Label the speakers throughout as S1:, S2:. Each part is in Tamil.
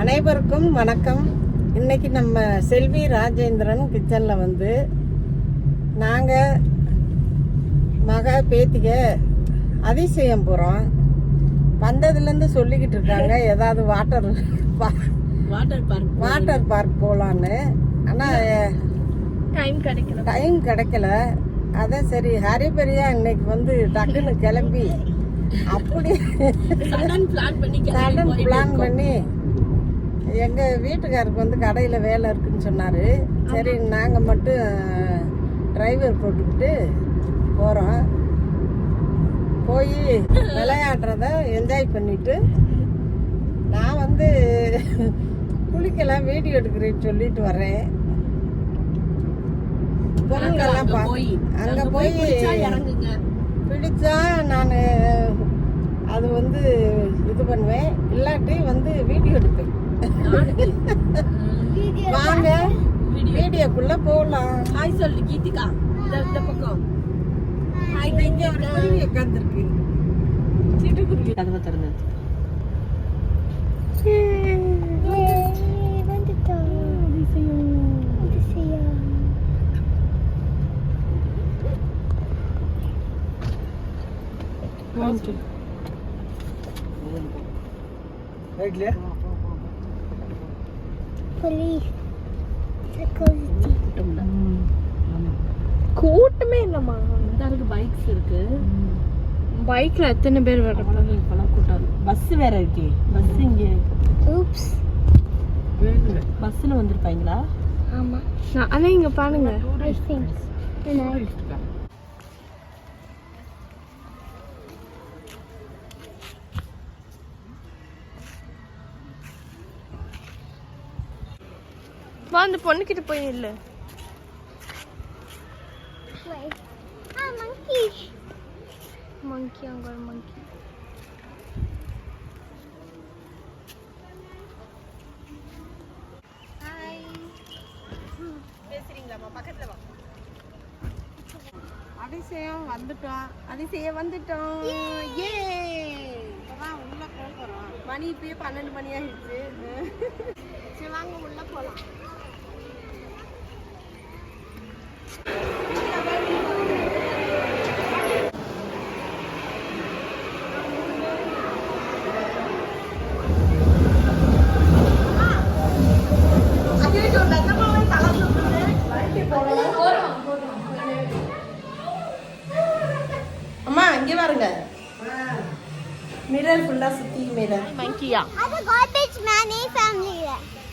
S1: அனைவருக்கும் வணக்கம். இன்னைக்கு நம்ம செல்வி ராஜேந்திரன் கிச்சனில் வந்து நாங்கள் மக பேத்திக அதிசயம் போகிறோம் வந்ததுலேருந்து சொல்லிக்கிட்டு இருக்காங்க. ஏதாவது water
S2: water park
S1: water park போகலான்னு. ஆனால்
S2: டைம் கிடைக்கல.
S1: டைம் கிடைக்கல. அதான் சரி ஹரிபரியா இன்னைக்கு வந்து டக்குன்னு கிளம்பி. அப்படி
S2: சடன் பிளான் பண்ணி
S1: சடன் பிளான் பண்ணி எங்க வீட்டுக்காருக்கு வந்து கடையில வேலை இருக்குன்னு சொன்னாரு. சரி நாங்க மட்டும் டிரைவர் போட்டுக்கிட்டு போறோம். போய் விளையாடுறத என்ஜாய் பண்ணிட்டு நான் வந்து குளிக்கலாம் வீடியோ எடுக்கிறேன்னு சொல்லிட்டு வரேன் பொருள்கள்லாம்
S2: அங்க போய்
S1: அங்க பிடிச்சா நான் அது வந்து இது பண்ணுவேன். இல்லாட்டி வந்து வீடியோ வாங்க. வீடியோக்குள்ள போகலாம்
S2: ஹாய் சொல்லு கீதிகா இந்த பக்கம். ஹாய்
S1: இங்க ஒரு குருவி உட்காந்துருக்கு சிட்டுக்குருவி.
S2: கதவை திறந்து.
S1: ரைட்ல
S3: Police. Security.
S4: கூட்டமே இல்லம்மா.
S2: இந்த இருக்கு. பைக்ஸ் இருக்கு
S4: பைக்ல எத்தனை பேர் வர
S2: இப்பெல்லாம் கூட்டம் பஸ் வேற இருக்கே. பஸ் இங்க.
S3: Oops.
S2: பஸ்ல வந்திருப்பாங்களா?
S3: ஆமா.
S4: ஆனா இங்க பாருங்க.
S3: I think.
S4: வா அந்த பொண்ணுகிட்ட போய் நில்லு.
S3: Wait. Ah.
S4: மங்கி அங்க ஒரு மங்கி
S1: அதிசயம் வந்துட்டோம் அதிசயம் வந்துட்டோம் ஏ இப்பதான் உள்ள போகிறோம்
S4: மணி இப்பயே பன்னெண்டு மணி ஆயிடுச்சு.
S3: சரி வாங்க உள்ள போலாம்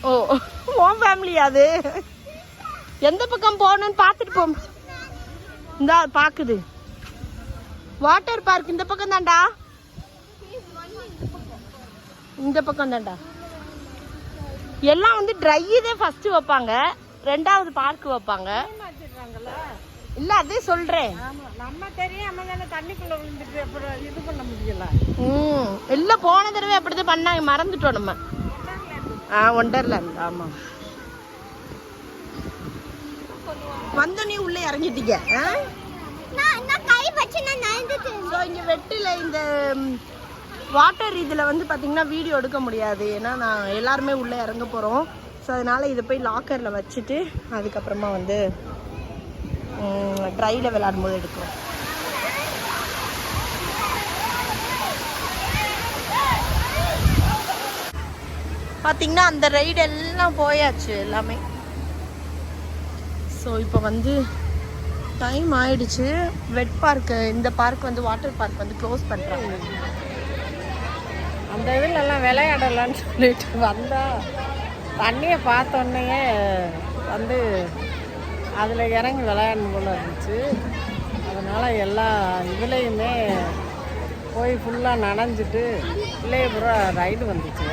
S4: ஓ உன் ஃபேமிலி அது? எந்த பக்கம் போகணும்னு பார்த்துட்டு போ. இந்தா பாக்குது வாட்டர் பார்க் இந்த பக்கம் தான்டா. இந்த பக்கம் தான்டா. எல்லாம் வந்து ட்ரை தான் ஃபர்ஸ்ட் வைப்பாங்க. ரெண்டாவது பார்க் வைப்பாங்க. இல்ல அதே சொல்றேன்.
S1: ஆமா நம்ம தெரியாம தானே தண்ணிக்குள்ள விழுந்துட்டு அப்புறம் இது பண்ண முடியல.
S4: ம் இல்ல போன தடவை அப்படிதான் பண்ணாங்க. மறந்துட்டோம் நம்ம. ஆ ஒண்டர்லாண்ட் ஆமா. வந்தோடனே உள்ள இறங்கிட்டீங்க ஸோ இங்க வெட்டில இந்த வாட்டர் இதில் வந்து பார்த்தீங்கன்னா வீடியோ எடுக்க முடியாது. ஏன்னா நான் எல்லாருமே உள்ளே இறங்க போகிறோம் ஸோ அதனால இதை போய் லாக்கரில் வச்சுட்டு அதுக்கப்புறமா வந்து ட்ரையில் விளையாடும்போது எடுக்கிறோம் பார்த்தீங்கன்னா அந்த ரைடு எல்லாம் போயாச்சு எல்லாமே. ஸோ இப்போ வந்து டைம் ஆயிடுச்சு. வெட் பார்க் இந்த பார்க் வந்து வாட்டர் பார்க் வந்து க்ளோஸ் பண்ணுறாங்க
S1: அந்த இதுல எல்லாம் விளையாடலாம்னு சொல்லிட்டு வந்தா தண்ணியை பார்த்தோன்னே வந்து அதில் இறங்கி விளையாடணும் போல இருந்துச்சு. அதனால எல்லா இதுலேயுமே போய் ஃபுல்லாக நனைஞ்சிட்டு பிள்ளைய பூரா ரைடு வந்துச்சு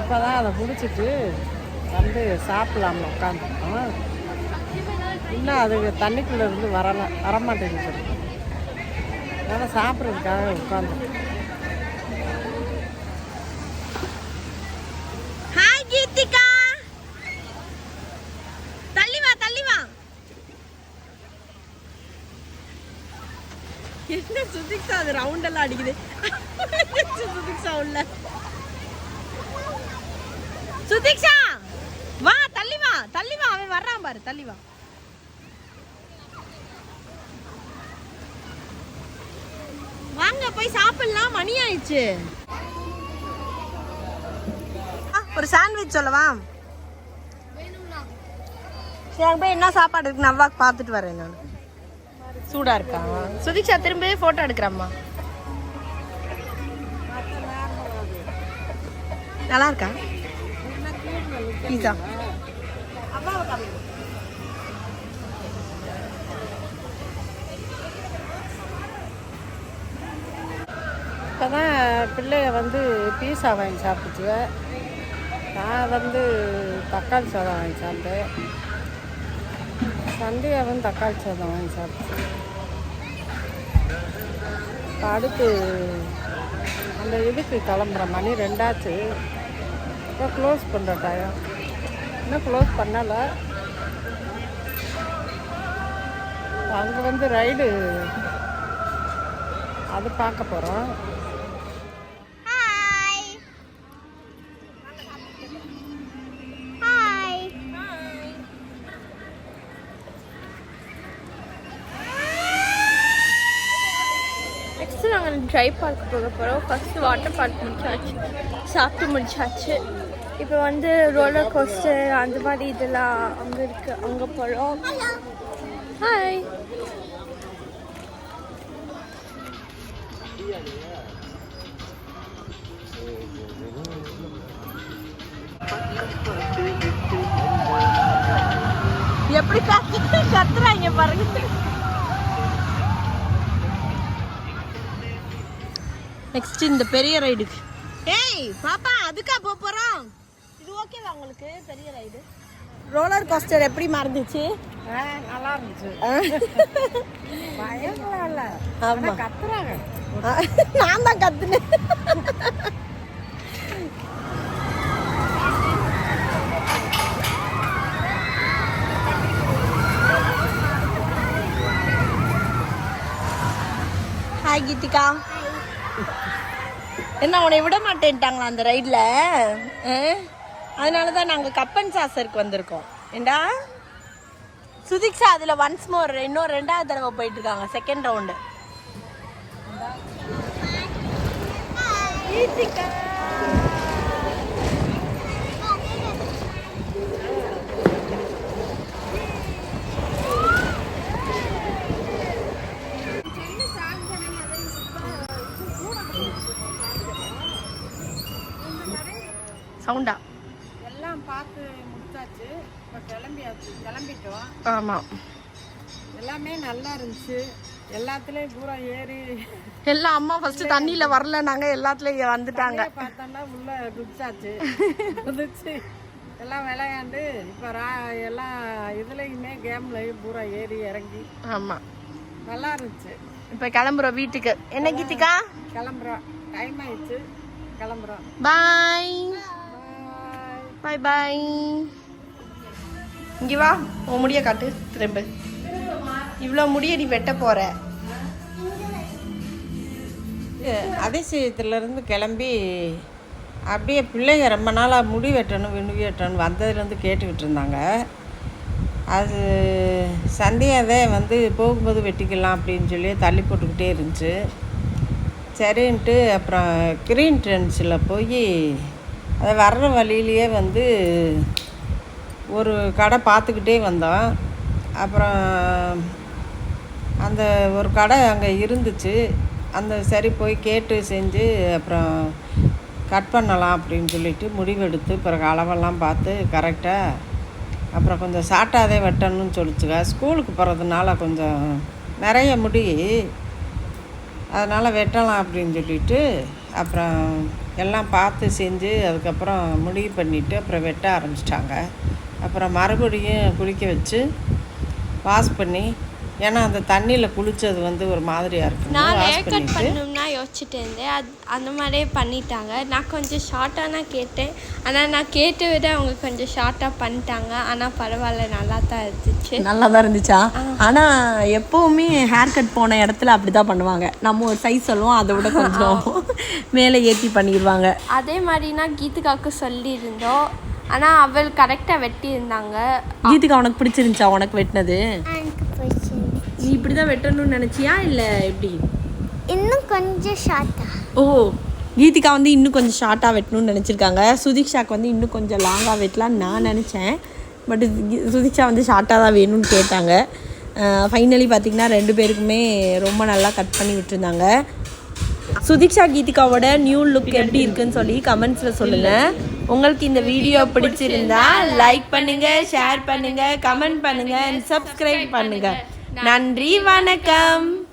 S1: இப்போ தான் அதை பிடிச்சிட்டு வந்து சாப்பிட்லாம்னு உட்காந்துருக்கோம். இன்னும் அதுக்கு தண்ணிக்குள்ளே இருந்து வரலை வரமாட்டேங்குது. அதனால் சாப்பிட்றதுக்காக
S4: உட்காந்து கீர்த்திகா தள்ளி வா தள்ளி வா. என்ன சுதிக்ஸா அது ரவுண்ட் எல்லாம் அடிக்குது? சுதிக்ஸா உள்ள சுதீக்ஷா வா தள்ளி வா தள்ளி வா அவன் வர்றான் பாரு தள்ளி வா. வாங்க போய் சாப்பிடலாம் மணி ஆயிடுச்சு. ஒரு சாண்ட்விச் சொல்லவா? சரி அங்கே போய் என்ன சாப்பாடு இருக்கு நவ்வா பார்த்துட்டு வரேன் நான். சூடா இருக்கா? சுதீக்ஷா திரும்ப போட்டோ எடுக்கிறம்மா. நல்லா இருக்கா? பீஸா
S1: இப்போ தான் பிள்ளைய வந்து பீஸா வாங்கி சாப்பிட்டுச்சு. நான் வந்து தக்காளி சாதம் வாங்கி சாப்பிட்டேன். சண்டையை வந்து தக்காளி சாதம் வாங்கி சாப்பிட்டேன் அடுத்து அந்த இதுக்கு கிளம்புற மணி ரெண்டாச்சு. இப்போ க்ளோஸ் பண்ணுற டைம் இன்னும் க்ளோஸ் பண்ணலை. அங்கே வந்து ரைடு அது பார்க்க போகிறோம்
S3: ஹாய் ஹாய்
S2: நெக்ஸ்ட் நாங்கள் ட்ரை பார்க் போக போகிறோம் ஃபர்ஸ்ட் வாட்டர் பார்க் முடிச்சாச்சு. சாப்பிட்டு முடிச்சாச்சு. இப்போ வந்து ரோலர் கோஸ்டர் அந்த மாதிரி இதெல்லாம் அங்கே இருக்கு. அங்கே போகிறோம் ஹாய்
S4: எப்படி கத்து கத்துறாங்க பாருங்க. நெக்ஸ்ட் இந்த பெரிய ரைடுக்கு ஏய் பாப்பா அதுக்கா போக போறோம். இது ஓகேவா உங்களுக்கு? பெரிய ரைடு ரோலர் கோஸ்டர் எப்படி மறந்துச்சு?
S1: நல்லா இருந்துச்சு. பயங்கரம் இல்லை
S4: ஆமா.
S1: கத்துறாங்க.
S4: நான் தான் கத்துனேன். ஹாய் கீதிகா என்ன உன்னை விட மாட்டேன்ட்டாங்களா அந்த ரைடில் அதனால தான் நாங்கள் கப்பன் சாசருக்கு வந்திருக்கோம். ஏண்டா? சுதிக்ஷா அதில் ஒன்ஸ் மோர் இன்னும் ரெண்டாவது தடவை போயிட்டு இருக்காங்க செகண்ட் ரவுண்டு சவுண்டா
S1: எல்லாம் பார்த்து முடிச்சாச்சு. இப்போ கிளம்பியாச்சு கிளம்பிட்டோம்.
S4: ஆமாம்
S1: எல்லாமே நல்லா இருந்துச்சு. எல்லாத்துலேயும் பூரா ஏறி.
S4: எல்லாம் அம்மா ஃபர்ஸ்ட் தண்ணியில் வரல நாங்கள் எல்லாத்துலேயும் வந்துட்டாங்க.
S1: பார்த்தோம்னா உள்ள குதிச்சாச்சு. குதிச்சு எல்லாம் விளையாண்டு இப்போ ரா எல்லாம் இதுலேயுமே கேம்லையும் பூரா ஏறி இறங்கி.
S4: ஆமாம்
S1: நல்லா இருந்துச்சு.
S4: இப்போ கிளம்புறோம் வீட்டுக்கு. என்ன கீதிகா
S1: கிளம்புறோம். டைம் ஆயிடுச்சு. கிளம்புறோம்.
S4: பாய்
S1: பாய்
S4: பாய் இங்கே வா உன் முடிய காட்டு திரும்ப. இவ்வளோ முடிய நீ வெட்ட போகிற
S1: அதிசயத்துலேருந்து கிளம்பி அப்படியே பிள்ளைங்க ரொம்ப நாளாக முடி வெட்டணும் விண்ணு வெட்டணும் வந்ததுலேருந்து கேட்டுக்கிட்டு இருந்தாங்க. அது சந்தியாவே வந்து போகும்போது வெட்டிக்கலாம் அப்படின்னு சொல்லி தள்ளி போட்டுக்கிட்டே இருந்துச்சு. சரின்ட்டு அப்புறம் கிரீன் ட்ரெண்ட்ஸில் போய் அது வர்ற வழியிலேயே வந்து ஒரு கடை பார்த்துக்கிட்டே வந்தோம் அப்புறம் அந்த ஒரு கடை அங்கே இருந்துச்சு. அந்த சரி போய் கேட்டு செஞ்சு அப்புறம் கட் பண்ணலாம் அப்படின்னு சொல்லிட்டு முடிவெடுத்து பிறகு அளவெல்லாம் பார்த்து கரெக்டாக அப்புறம் கொஞ்சம் சாட்டாதே வெட்டணும்னு சொல்லிச்சுக்க. ஸ்கூலுக்கு போகிறதுனால கொஞ்சம் நிறைய முடி. அதனால் வெட்டலாம் அப்படின்னு சொல்லிட்டு அப்புறம் எல்லாம் பார்த்து செஞ்சு அதுக்கப்புறம் முடிவு பண்ணிவிட்டு அப்புறம் வெட்ட ஆரம்பிச்சிட்டாங்க. அப்புறம் மறுபடியும் குளிக்க வச்சு வாஷ் பண்ணி ஏன்னா அந்த தண்ணியில் குளித்தது வந்து ஒரு மாதிரியாக இருக்கும்.
S2: நான் ஹேர் கட் பண்ணணும்னா யோசிச்சுட்டு இருந்தேன். அது அந்த மாதிரியே பண்ணிட்டாங்க. நான் கொஞ்சம் ஷார்ட்டாக தான் கேட்டேன். ஆனால் நான் கேட்ட விட அவங்க கொஞ்சம் ஷார்ட்டாக பண்ணிட்டாங்க. ஆனால் பரவாயில்ல நல்லா தான் இருந்துச்சு.
S4: நல்லா தான் இருந்துச்சா? ஆனால் எப்போவுமே ஹேர் கட் போன இடத்துல அப்படி தான் பண்ணுவாங்க. நம்ம ஒரு சைஸ் சொல்லுவோம் அதை விட கொஞ்சம் மேலே ஏற்றி பண்ணிடுவாங்க.
S2: அதே மாதிரினா கீதுகாவுக்கு சொல்லியிருந்தோம். ஆனால் அவள் கரெக்டாக வெட்டி இருந்தாங்க
S4: கீதிகா உனக்கு பிடிச்சிருந்துச்சா உனக்கு வெட்டினது? நீ இப்படி தான் வெட்டணும்னு நினச்சியா இல்லை எப்படி?
S3: இன்னும் கொஞ்சம் ஷார்ட்டா
S4: ஓ கீதிகா வந்து இன்னும் கொஞ்சம் ஷார்ட்டாக வெட்டணும்னு நினச்சிருக்காங்க. சுதீக்ஷாக்கு வந்து இன்னும் கொஞ்சம் லாங்காக வெட்டலாம்னு நான் நினச்சேன். பட் சுதீக்ஷா வந்து ஷார்ட்டாக தான் வேணும்னு கேட்டாங்க. ஃபைனலி பார்த்திங்கன்னா ரெண்டு பேருக்குமே ரொம்ப நல்லா கட் பண்ணி விட்டுருந்தாங்க. சுதீக்ஷா கீதிகாவோட நியூ லுக் எப்படி இருக்குன்னு சொல்லி கமெண்ட்ஸில் சொல்லுங்கள் உங்களுக்கு இந்த வீடியோ பிடிச்சிருந்தா லைக் பண்ணுங்கள் ஷேர் பண்ணுங்கள் கமெண்ட் பண்ணுங்கள் சப்ஸ்கிரைப் பண்ணுங்கள் நன்றி வணக்கம்.